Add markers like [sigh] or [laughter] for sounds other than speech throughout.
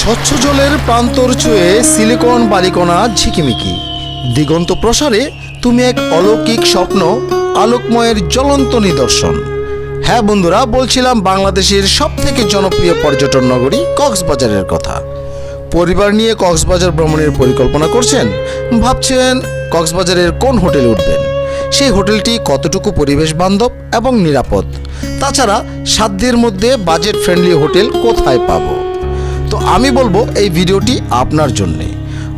স্বচ্ছ জলের প্রান্তর ছুঁয়ে সিলিকন বালিকণা ঝিকিমিকি। দিগন্ত প্রসারে, তুমি এক অলৌকিক স্বপ্ন, আলোকময়ের জ্বলন্ত নিদর্শন। হ্যাঁ বন্ধুরা, বলছিলাম বাংলাদেশের সব থেকে জনপ্রিয় পর্যটন নগরী কক্সবাজারের কথা। পরিবার নিয়ে কক্সবাজার ভ্রমণের পরিকল্পনা করছেন, ভাবছেন কক্সবাজারের কোন হোটেলে উঠবেন? সেই হোটেলটি কতটুকু পরিবেশ বান্ধব এবং নিরাপদ? তাছাড়া সাধ্যের মধ্যে বাজেট ফ্রেন্ডলি হোটেল কোথায় পাবো? আমি বলব এই ভিডিওটি আপনার জন্যে।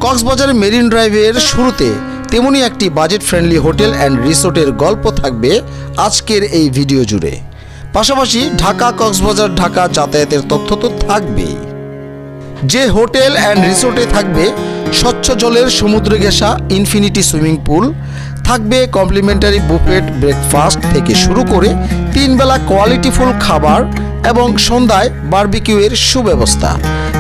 কক্সবাজারের মেরিন ড্রাইভের শুরুতে তেমনি একটি বাজেট ফ্রেন্ডলি হোটেল অ্যান্ড রিসোর্টের গল্প থাকবে আজকের এই ভিডিও জুড়ে। পাশাপাশি ঢাকা, কক্সবাজার, ঢাকা যাতায়াতের তথ্য তো থাকবেই। যে হোটেল অ্যান্ড রিসোর্টে থাকবে স্বচ্ছ জলের সমুদ্রে ঘেঁষা ইনফিনিটি সুইমিং পুল, থাকবে কমপ্লিমেন্টারি বুফেট ব্রেকফাস্ট থেকে শুরু করে তিনবেলা কোয়ালিটিফুল খাবার এবং সন্ধ্যায় বারবিকিউয়ের সুব্যবস্থা।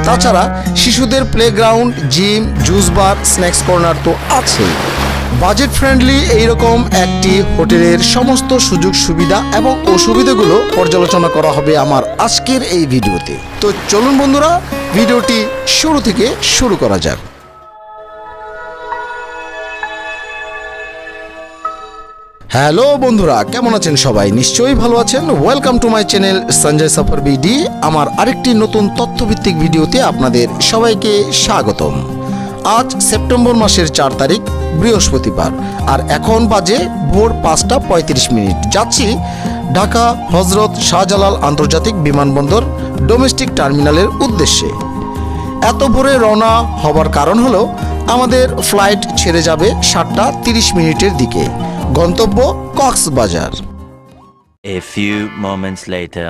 তাছাড়া শিশুদের playground gym juice bar snacks corner তো আছেই। বাজেট ফ্রেন্ডলি এইরকম একটি হোটেলের সমস্ত সুযোগ সুবিধা এবং অসুবিধাগুলো পর্যালোচনা করা হবে আমার আজকের এই ভিডিওতে। তো চলুন বন্ধুরা, ভিডিওটি শুরু থেকে শুরু করা যাক। হ্যালো বন্ধুরা, কেমন আছেন সবাই? নিশ্চয়ই ভালো আছেন। Welcome to my channel Sanjay Safar BD আমার আরেকটি নতুন তথ্যভিত্তিক ভিডিওতে আপনাদের সবাইকে স্বাগতম। আজ সেপ্টেম্বর মাসের চার তারিখ, বৃহস্পতিবার, আর এখন বাজে ভোর পাঁচটা পঁয়ত্রিশ মিনিট। যাচ্ছি ঢাকা হজরত শাহজালাল আন্তর্জাতিক বিমানবন্দর ডোমেস্টিক টার্মিনালের উদ্দেশ্যে। এত ভোরে রওনা হবার কারণ হলো আমাদের ফ্লাইট ছেড়ে যাবে সাতটা তিরিশ মিনিটের দিকে। গন্তব্য Cox's Bazar. A few moments later.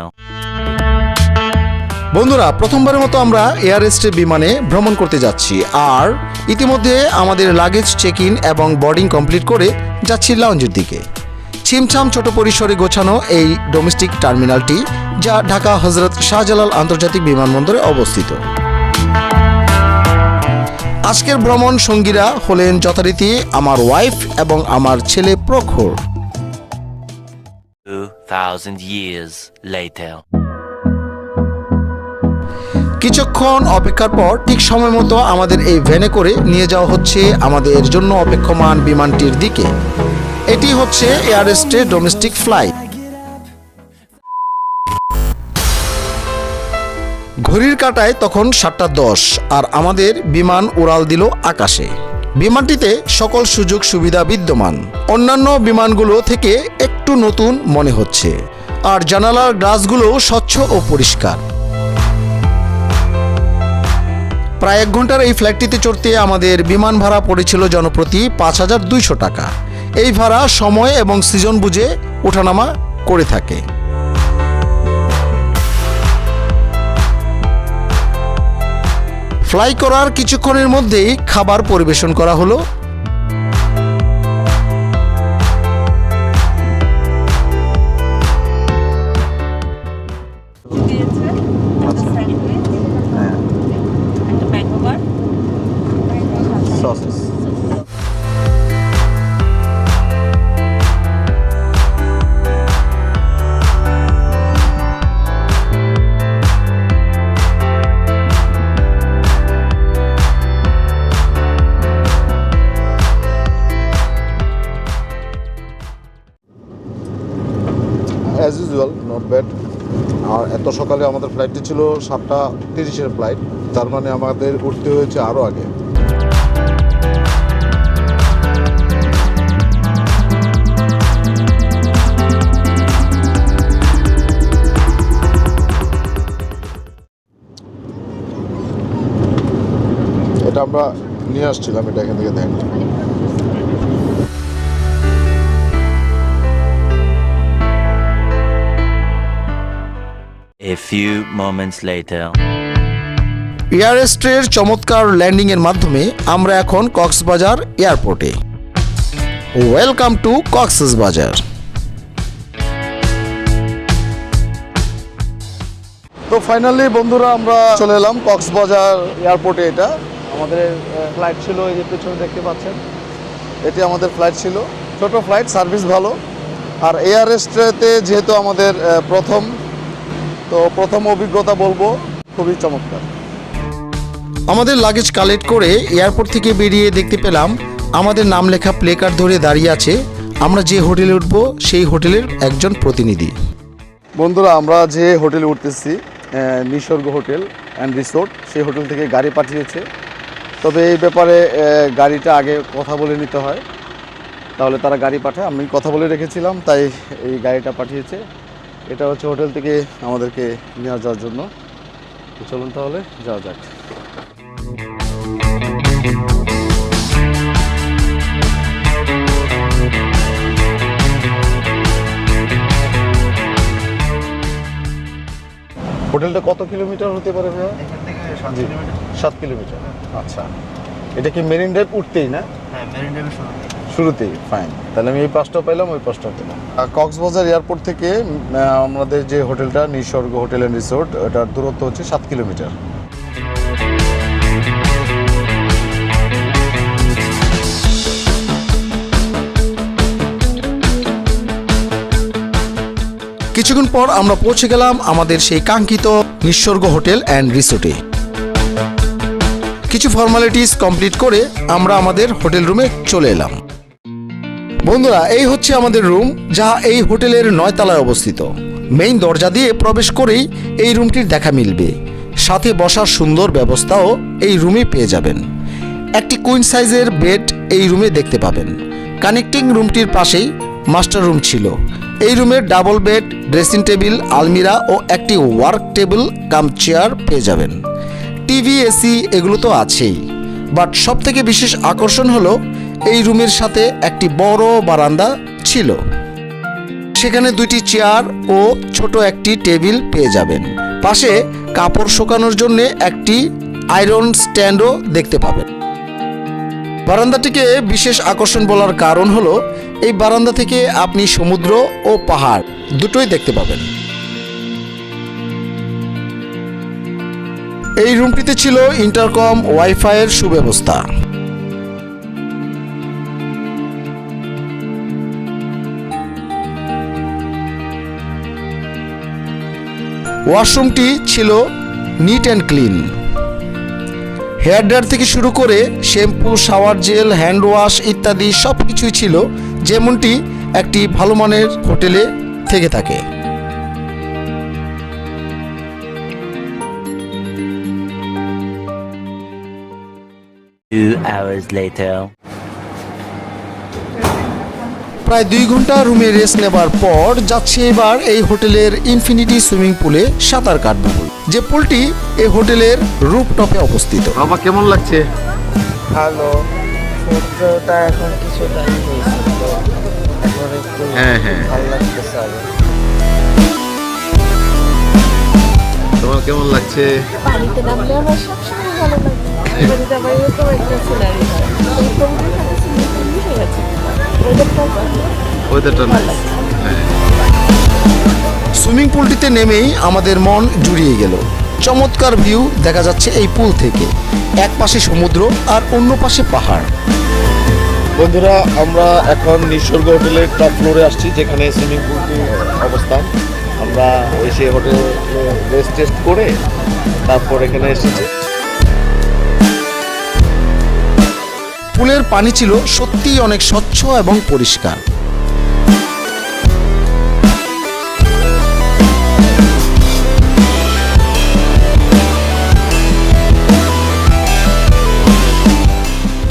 বন্ধুরা প্রথমবারের মতো আমরা এয়ার এয়ারএস্টে বিমানে ভ্রমণ করতে যাচ্ছি। আর ইতিমধ্যে আমাদের লাগেজ চেক ইন এবং বোর্ডিং কমপ্লিট করে যাচ্ছি লাউঞ্জের দিকে। ছিমছাম ছোট পরিসরে গোছানো এই ডোমেস্টিক টার্মিনালটি যা ঢাকা হজরত শাহজালাল আন্তর্জাতিক বিমানবন্দরে অবস্থিত। আজকের ভ্রমণ সঙ্গীরা হলেন যথারীতি আমার ওয়াইফ এবং আমার ছেলে প্রখর। 2,000 years later. কিছুক্ষণ অপেক্ষার পর ঠিক সময় মতো আমাদের এই ভ্যানে করে নিয়ে যাওয়া হচ্ছে আমাদের জন্য অপেক্ষমান বিমানটির দিকে। এটি হচ্ছে এয়ারএস্টে ডোমেস্টিক ফ্লাইট ঘড়ির কাটায় তখন সাতটা দশ, আর আমাদের বিমান উড়াল দিল আকাশে। বিমানটিতে সকল সুযোগ সুবিধা বিদ্যমান। অন্যান্য বিমানগুলো থেকে একটু নতুন মনে হচ্ছে, আর জানালার গ্লাসগুলো স্বচ্ছ ও পরিষ্কার। প্রায় এক ঘণ্টার এই ফ্লাইটটিতে চড়তে আমাদের বিমান ভাড়া পড়েছিল জনপ্রতি পাঁচ হাজার দুইশো টাকা। এই ভাড়া সময় এবং সিজন বুঝে ওঠানামা করে থাকে। ফ্লাই করার কিছুক্ষণের মধ্যেই খাবার পরিবেশন করা হলো। এত সকালে আমাদের ফ্লাইটটি ছিল, সাতটা তিরিশের ফ্লাইট তার মানে আমাদের উঠতে হয়েছে আরও আগে। এটা আমরা নিয়ে আসছিলাম, এটা এখান থেকে দেখেন A few moments later. এয়ারএস্ট্রের চমৎকার ল্যান্ডিংয়ের মাধ্যমে আমরা এখন কক্সবাজার এয়ারপোর্টে। Welcome to Cox's Bazar. তো ফাইনালি বন্ধুরা আমরা চলে এলাম কক্সবাজার এয়ারপোর্টে এটা। আমাদের ফ্লাইট ছিল এই যে পেছনে দেখতে পাচ্ছেন। এটি আমাদের ফ্লাইট ছিল। ছোট ফ্লাইট সার্ভিস ভালো। আর এয়ারএস্ট্রেতে যেহেতু আমাদের আহ, প্রথম তো প্রথম অভিজ্ঞতা বলব খুবই চমৎকার। আমাদের লাগেজ কালেক্ট করে এয়ারপোর্ট থেকে বেরিয়ে দেখতে পেলাম আমাদের নাম লেখা প্লে কার্ড ধরে দাঁড়িয়ে আছে আমরা যে হোটেলে উঠবো সেই হোটেলের একজন প্রতিনিধি। বন্ধুরা আমরা যে হোটেলে উঠতেছি নিসর্গ হোটেল অ্যান্ড রিসোর্ট সেই হোটেল থেকে গাড়ি পাঠিয়েছে। তবে এই ব্যাপারে গাড়িটা আগে কথা বলে নিতে হয়। তাহলে তারা গাড়ি পাঠায় আমি কথা বলে রেখেছিলাম তাই এই গাড়িটা পাঠিয়েছে। এটা হচ্ছে হোটেল থেকে আমাদেরকে নিয়ে যাওয়ার জন্য। তো চলুন তাহলে যাওয়া যাক। হোটেলটা কত কিলোমিটার হতে পারে ভাইয়া? জি। সাত কিলোমিটার। আচ্ছা। এটা কি মেরিন ড্রাইভ উঠতেই না? হ্যাঁ মেরিন ড্রাইভের শুরু শুরুতেই ফাইন তাহলে আমি এই পাঁচটা পেলাম ওই পাঁচটা পেলাম। আর কক্সবাজার এয়ারপোর্ট থেকে আমাদের যে হোটেলটা নিসর্গ হোটেল অ্যান্ড রিসোর্ট এটার দূরত্ব হচ্ছে সাত কিলোমিটার। কিছুক্ষণ পর আমরা পৌঁছে গেলাম আমাদের সেই কাঙ্ক্ষিত নিঃস্বর্গ হোটেল অ্যান্ড রিসোর্টে কিছু ফর্মালিটিস কমপ্লিট করে আমরা আমাদের হোটেল রুমে চলে এলাম। বন্ধুরা, এই হচ্ছে আমাদের রুম যা এই হোটেলের নয় তলায় অবস্থিত। মেইন দরজা দিয়ে প্রবেশ করেই এই রুমটির দেখা মিলবে। সাথে বসার সুন্দর ব্যবস্থাও এই রুমে পেয়ে যাবেন। একটি কুইন সাইজের বেড এই রুমে দেখতে পাবেন। কানেক্টিং রুমটির পাশেই মাস্টার রুম ছিল। এই রুমের ডাবল বেড ড্রেসিং টেবিল আলমিরা ও একটি ওয়ার্ক টেবিল কাম চেয়ার পেয়ে যাবেন। টিভি এসি এগুলো তো আছেই। বাট সব থেকে বিশেষ আকর্ষণ হলো এই রুমের সাথে একটি বড় বারান্দা ছিল। সেখানে দুইটি চেয়ার ও ছোট একটি টেবিল পেয়ে যাবেন। পাশে কাপড় শুকানোর জন্য একটি আয়রন স্ট্যান্ডও দেখতে পাবেন। বারান্দাটিকে বিশেষ আকর্ষণ বলার কারণ হলো, এই বারান্দা থেকে আপনি সমুদ্র ও পাহাড় দুটোই দেখতে পাবেন। এই রুমটিতে ছিল ইন্টারকম ওয়াইফাইয়ের সুব্যবস্থা। ওয়াশরুমটি ছিল neat and clean hair dryer থেকে শুরু করে shampoo, shower gel, hand wash ইত্যাদি সব কিছুই ছিল, যেমনটি একটি ভালো মানের হোটেলে থেকে থাকে Two hours later. প্রায় দুই ঘণ্টা রুমে রেস্ট নেবার পর যাচ্ছে এবার এই হোটেলের ইনফিনিটি সুইমিং পুলে সাঁতার কাটবো। যে পুলটি এই হোটেলের রুপটপে অবস্থিত। বাবা কেমন লাগছে? ভালো। সূর্যটা এখন হয়েছে হ্যাঁ, হ্যাঁ। ভালো লাগতেছে তোমার কেমন লাগছে? পানিতে নামলে আমার সবসময় ভালো লাগে। পানিতে আমার এরকম একটা সিনারি হয়। হয়ে। ওয়েদারটা সুইমিং পুলটিতে নেমেই আমাদের মন জুড়িয়ে গেল। চমৎকার ভিউ দেখা যাচ্ছে এই পুল থেকে। এক পাশে সমুদ্র আর অন্য পাশে পাহাড়। বন্ধুরা আমরা এখন নিসর্গ হোটেলের টপ ফ্লোরে আসছি যেখানে সুইমিং পুলটি অবস্থান। আমরা এসে হোটেলে রেস্ট টেস্ট করে তারপর এখানে এসেছি। পুলের পানি ছিল সত্যিই অনেক স্বচ্ছ এবং পরিষ্কার।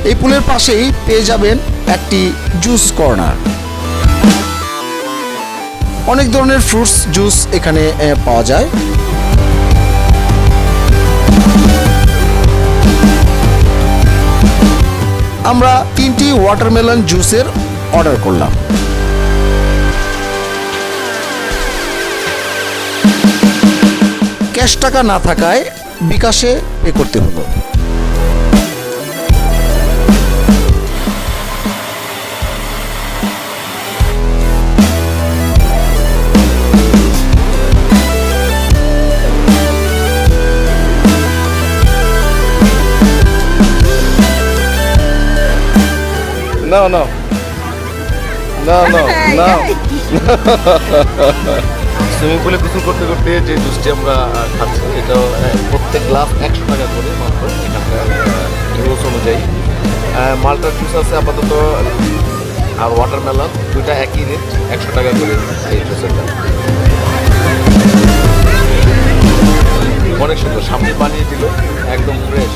এই পুলের পাশেই পেয়ে যাবেন একটি জুস কর্নার। অনেক ধরনের ফ্রুটস জুস এখানে পাওয়া যায়। আমরা তিনটি ওয়াটারমেলন জুসের অর্ডার করলাম। ক্যাশ টাকা না থাকায় বিকাশে পে করতে হলো। No, no. No, no, [laughs] no. Swimming পুলে গোসল করতে করতে যে জুসটি আমরা খাচ্ছি এটা প্রত্যেক গ্লাস একশো টাকা করে মাত্র এখানকার রুলস অনুযায়ী মালটার জুস আছে আপাতত আর ওয়াটারমেলন দুইটা একই রেট একশো টাকা করে এই জুসের দাম অনেক সুন্দর সামনে বানিয়ে দিল একদম ফ্রেশ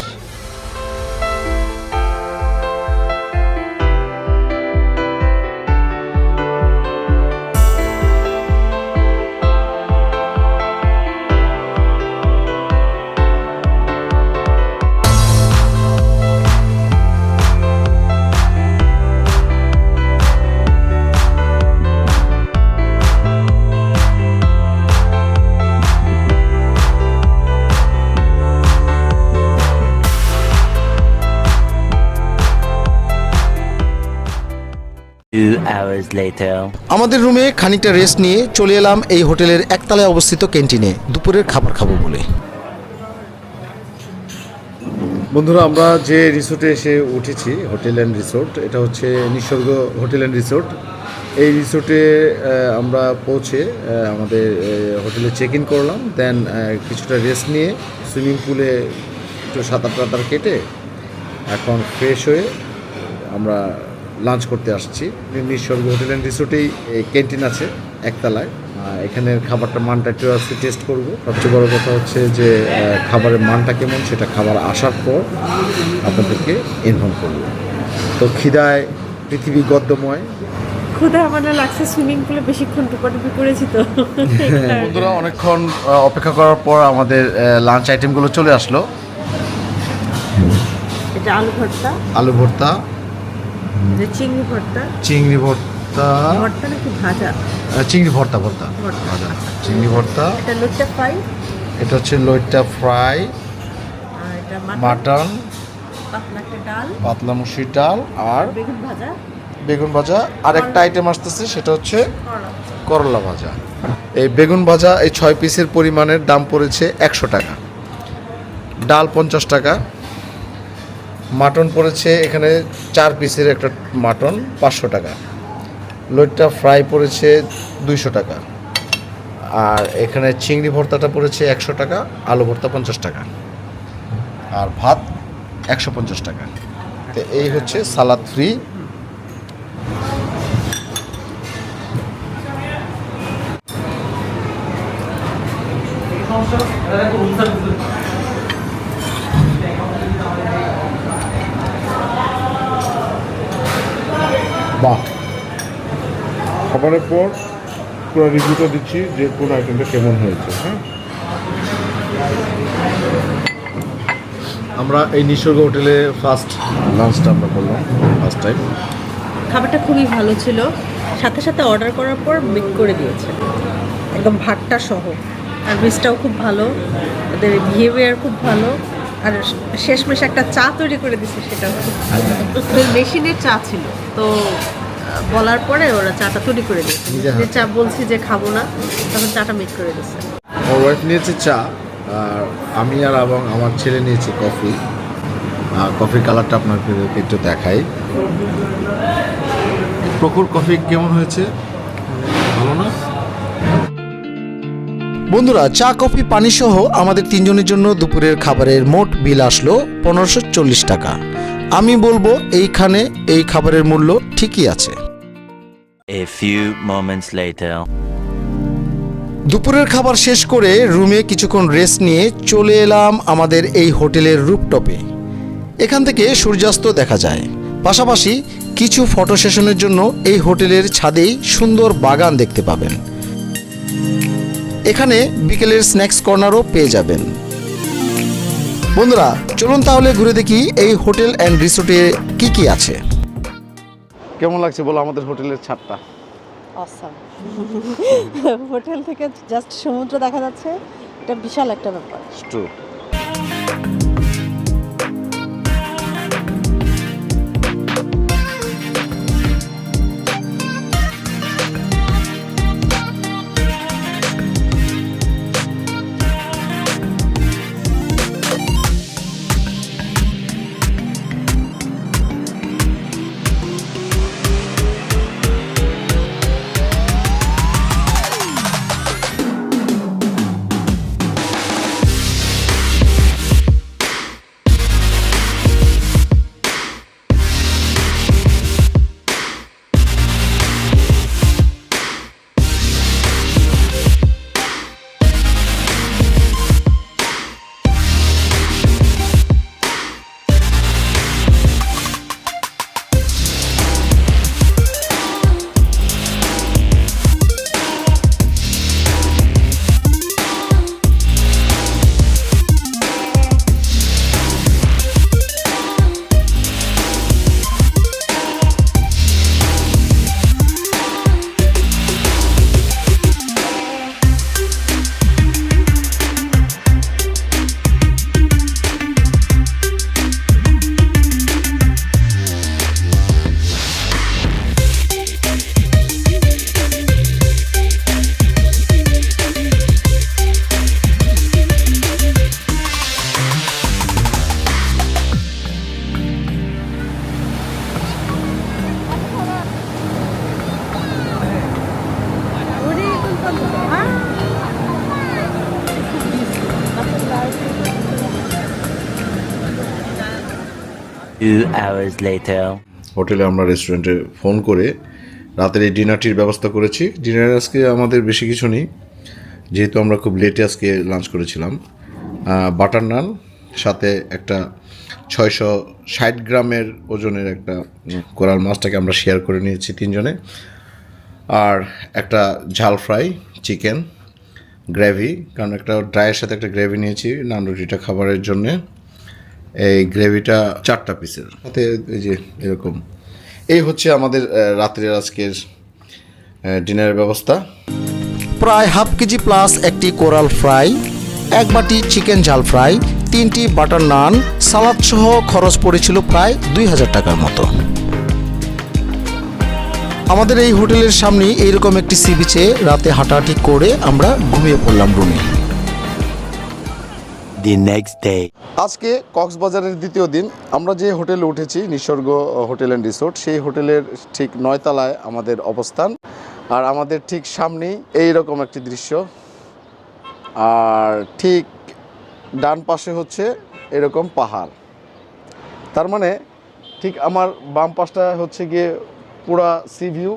আমাদের রুমে খানিকটা রেস্ট নিয়ে চলে এলাম এই হোটেলের একতলায় অবস্থিত ক্যান্টিনে। দুপুরের খাবার খাব বলে। বন্ধুরা আমরা যে রিসোর্টে এসে উঠেছি হোটেল অ্যান্ড রিসোর্ট এটা হচ্ছে নিসর্গ হোটেল অ্যান্ড রিসোর্ট এই রিসোর্টে আমরা পৌঁছে আমাদের হোটেলে চেক ইন করলাম দেন কিছুটা রেস্ট নিয়ে সুইমিং পুলে একটু সাঁতার টাতার কেটে এখন ফ্রেশ হয়ে আমরা লাঞ্চ করতে আসছি। নিসর্গ হোটেল অ্যান্ড রিসোর্টেই ক্যান্টিন আছে একতলায়। এখানের খাবারটা মানটা একটু আজকে টেস্ট করব। সবচেয়ে বড় কথা হচ্ছে যে খাবারের মানটা কেমন সেটা খাবার আসার পর আপনাদেরকে ইনফর্ম করব। তো খিদায় পৃথিবী গদ্যময়। ক্ষুধা মানে লাগছে সুইমিং পুলে বেশিক্ষণ টুপাটুপি করেছি তো। [laughs] বন্ধুরা অনেকক্ষণ অপেক্ষা করার পর আমাদের লাঞ্চ আইটেমগুলো চলে আসলো। এটা আলু ভর্তা। আলু ভর্তা। চিংড়ি ভর্তা? চিংড়ি ভর্তা। ভর্তা নাকি ভাজা? আহ, চিংড়ি ভর্তা ভর্তা। ভর্তা। ভাজা। চিংড়ি ভর্তা। এটা লুচা ফ্রাই? এটা হচ্ছে লইট্টা ফ্রাই। মাটন? পাতলা একটা ডাল? আর বেগুন ভাজা? বেগুন ভাজা। আর একটা আইটেম আসতেছে সেটা হচ্ছে করলা। ভাজা। এই বেগুন ভাজা এই ছয় পিসের পরিমাণের দাম পড়েছে একশো টাকা। ডাল পঞ্চাশ টাকা। মাটন পড়েছে এখানে চার পিসের একটা মাটন, পাঁচশো টাকা। লইট্টা ফ্রাই পড়েছে দুইশো টাকা। আর এখানে চিংড়ি ভর্তাটা পড়েছে একশো টাকা, আলু ভর্তা পঞ্চাশ টাকা। আর ভাত একশো পঞ্চাশ টাকা। তো এই হচ্ছে সালাদ ফ্রি। খাবারের পর পুরো রিভিউটা দিচ্ছি যে কোন আইটেমটা কেমন হয়েছে হ্যাঁ? আমরা এই নিসর্গ হোটেলে ফার্স্ট লাঞ্চটা আমরা করলাম ফার্স্ট টাইম খাবারটা খুবই ভালো ছিল। সাথে সাথে অর্ডার করার পর মেক করে দিয়েছে। একদম ভাতটা সহ। আর সার্ভিসটাও খুব ভালো। ওদের বিহেভিয়ার খুব ভালো। আর শেষমেশ একটা চা তৈরি করে দিছে সেটাও খুব ভালো। মেশিনের চা ছিল। তো বলার পরে ওরা চাটা তৈরি করে দিয়েছে। নিজে চা বলছি যে খাব না তখন চাটা মেক করে দিচ্ছে আমার ওয়াইফ নিয়েছে চা আর আমি আর এবং আমার ছেলে নিয়েছি কফি আর কফির কালারটা আপনাকে একটু দেখাই। প্রকুর কফি কেমন হয়েছে? ভালো না? বন্ধুরা চা কফি পানি সহ আমাদের তিনজনের জন্য দুপুরের খাবারের মোট বিল আসলো পনেরোশো চল্লিশ টাকা। আমি বলব এইখানে এই খাবারের মূল্য ঠিকই আছে। A few moments later. দুপুরের খাবার শেষ করে রুমে কিছুক্ষণ রেস্ট নিয়ে চলে এলাম আমাদের এই হোটেলের রুপটপে এখান থেকে সূর্যাস্ত দেখা যায়। পাশাপাশি কিছু ফটো সেশনের জন্য এই হোটেলের ছাদেই সুন্দর বাগান দেখতে পাবেন। এখানে বিকেলের স্ন্যাক্স কর্নারও পেয়ে যাবেন। বন্ধুরা চলুন তাহলে ঘুরে দেখি এই হোটেল অ্যান্ড রিসোর্টে কি কি আছে। কেমন লাগছে বলো আমাদের হোটেলের ছাদটা? অসাম [laughs] হোটেল থেকে জাস্ট সমুদ্র দেখা যাচ্ছে এটা বিশাল একটা ব্যাপার। হোটেলে আমরা রেস্টুরেন্টে ফোন করে রাতের এই ডিনারটির ব্যবস্থা করেছি। ডিনারে আজকে আমাদের বেশি কিছু নেই। যেহেতু আমরা খুব লেটে আজকে লাঞ্চ করেছিলাম। বাটার নান সাথে একটা ছয়শো ষাট গ্রামের ওজনের একটা কোরাল মাছটাকে আমরা শেয়ার করে নিয়েছি তিনজনে। আর একটা ঝাল ফ্রাই চিকেন গ্রেভি কারণ একটা ড্রাইয়ের সাথে একটা গ্রেভি নিয়েছি, নান রুটিটা খাবারের জন্যে। এই গ্রেভিটা চারটা পিসের সাথে এই যে এরকম। এই হচ্ছে আমাদের রাত্রের আজকের ডিনারের ব্যবস্থা। প্রায় হাফ কেজি প্লাস একটি কোরাল ফ্রাই এক বাটি চিকেন ঝাল ফ্রাই তিনটি বাটার নান সালাদ সহ খরচ পড়েছিল প্রায় দুই হাজার টাকার মতো। আমাদের এই হোটেলের সামনে এইরকম একটি সি বিচে রাতে হাঁটাহাঁটি করে আমরা ঘুমিয়ে পড়লাম রুমে দি next day. আজকে কক্সবাজারের দ্বিতীয় দিন। আমরা যে হোটেলে উঠেছি, নিসর্গ হোটেল অ্যান্ড রিসোর্ট সেই হোটেলের ঠিক নয়তলায় আমাদের অবস্থান। আর আমাদের ঠিক সামনেই এই রকম একটি দৃশ্য। আর ঠিক ডান পাশে হচ্ছে এরকম পাহাড়। তার মানে ঠিক আমার বাম পাশটা হচ্ছে গিয়ে পুরা সি ভিউ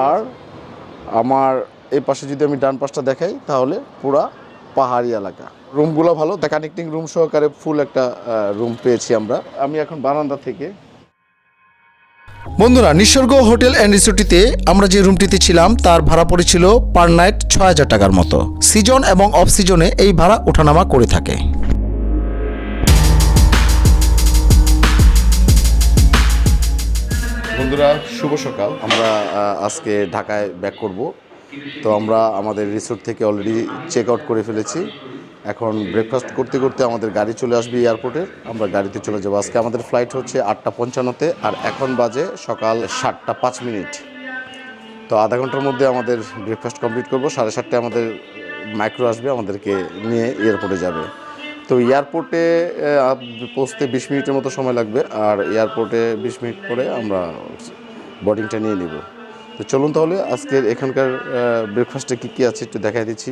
আর আমার এই পাশে যদি আমি ডান পাশটা দেখাই, তাহলে পুরা পাহাড়ি এলাকা। রুমগুলো ভালো কানেক্টিং রুম সহকারে ফুল একটা রুম পেয়েছি আমরা। আমি এখন বারান্দা থেকে। বন্ধুরা নিসর্গ হোটেল অ্যান্ড রিসোর্টিতে আমরা যে রুমটিতে ছিলাম তার ভাড়া পড়েছিল পার নাইট ছয় হাজার টাকার মতো। সিজন এবং অফ সিজনে এই ভাড়া ওঠানামা করে থাকে। বন্ধুরা শুভ সকাল। আমরা আজকে ঢাকায় ব্যাক করব। তো আমরা আমাদের রিসোর্ট থেকে অলরেডি চেক আউট করে ফেলেছি। এখন ব্রেকফাস্ট করতে করতে আমাদের গাড়ি চলে আসবে এয়ারপোর্টের আমরা গাড়িতে চলে যাব। আজকে আমাদের ফ্লাইট হচ্ছে আটটা পঞ্চান্নতে আর এখন বাজে সকাল সাতটা পাঁচ মিনিট। তো আধা ঘণ্টার মধ্যে আমাদের ব্রেকফাস্ট কমপ্লিট করব। সাড়ে সাতটায় আমাদের মাইক্রো আসবে, আমাদেরকে নিয়ে এয়ারপোর্টে যাবে। তো এয়ারপোর্টে পৌঁছতে বিশ মিনিটের মতো সময় লাগবে। আর এয়ারপোর্টে বিশ মিনিট পরে আমরা বোর্ডিংটা নিয়ে নিব। তো চলুন তাহলে আজকের এখানকার ব্রেকফাস্টে কী কী আছে একটু দেখাই দিচ্ছি।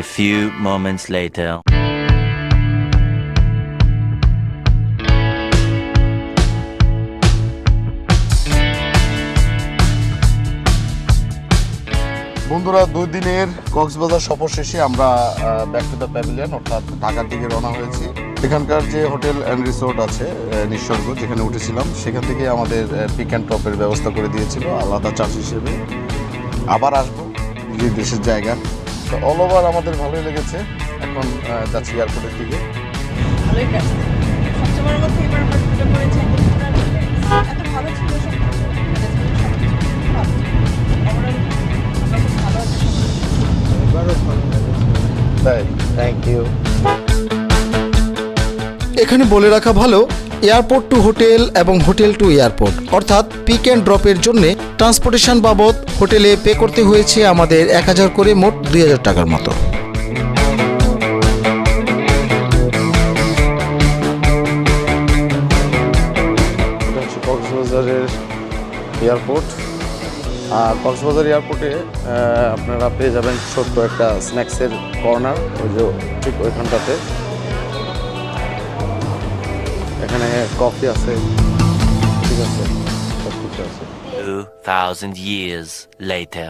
A few moments later. বন্ধুরা, দুই দিনের কক্সবাজার সফর শেষে আমরা ব্যাক টু দ্য প্যাভিলিয়ন অর্থাৎ ঢাকার দিকে রওনা হয়েছি। এখানকার যে হোটেল অ্যান্ড রিসোর্ট আছে নিঃসর্গ, যেখানে উঠেছিলাম, সেখান থেকে আমাদের পিক অ্যান্ড টপের ব্যবস্থা করে দিয়েছিল, আলাদা চার্জ হিসেবে। আবার আসব যে দেশের জায়গা। তো অল ওভার আমাদের ভালোই লেগেছে। এখন যাচ্ছি এয়ারপোর্টের দিকে। ভালোই সবচেয়ে বড় কথা এবার আমরা করেছি এত ভালো ছিল তাই। থ্যাংক ইউ এখানে বলে রাখা ভালো এয়ারপোর্ট টু হোটেল এবং হোটেল টু এয়ারপোর্ট। অর্থাৎ পিক অ্যান্ড ড্রপের জন্য ট্রান্সপোর্টেশন বাবদ হোটেলে পে করতে হয়েছে আমাদের এক হাজার করে মোট দুই হাজার টাকার মতো। কক্সবাজারের এয়ারপোর্ট। আর কক্সবাজার এয়ারপোর্টে আপনারা পেয়ে যাবেন ছোট্ট একটা স্ন্যাক্সের কর্নার ওই যে ঠিক ওইখানটাতে। এখানে কফি আছে ঠিক আছে সব কিছু আছে Two thousand years later.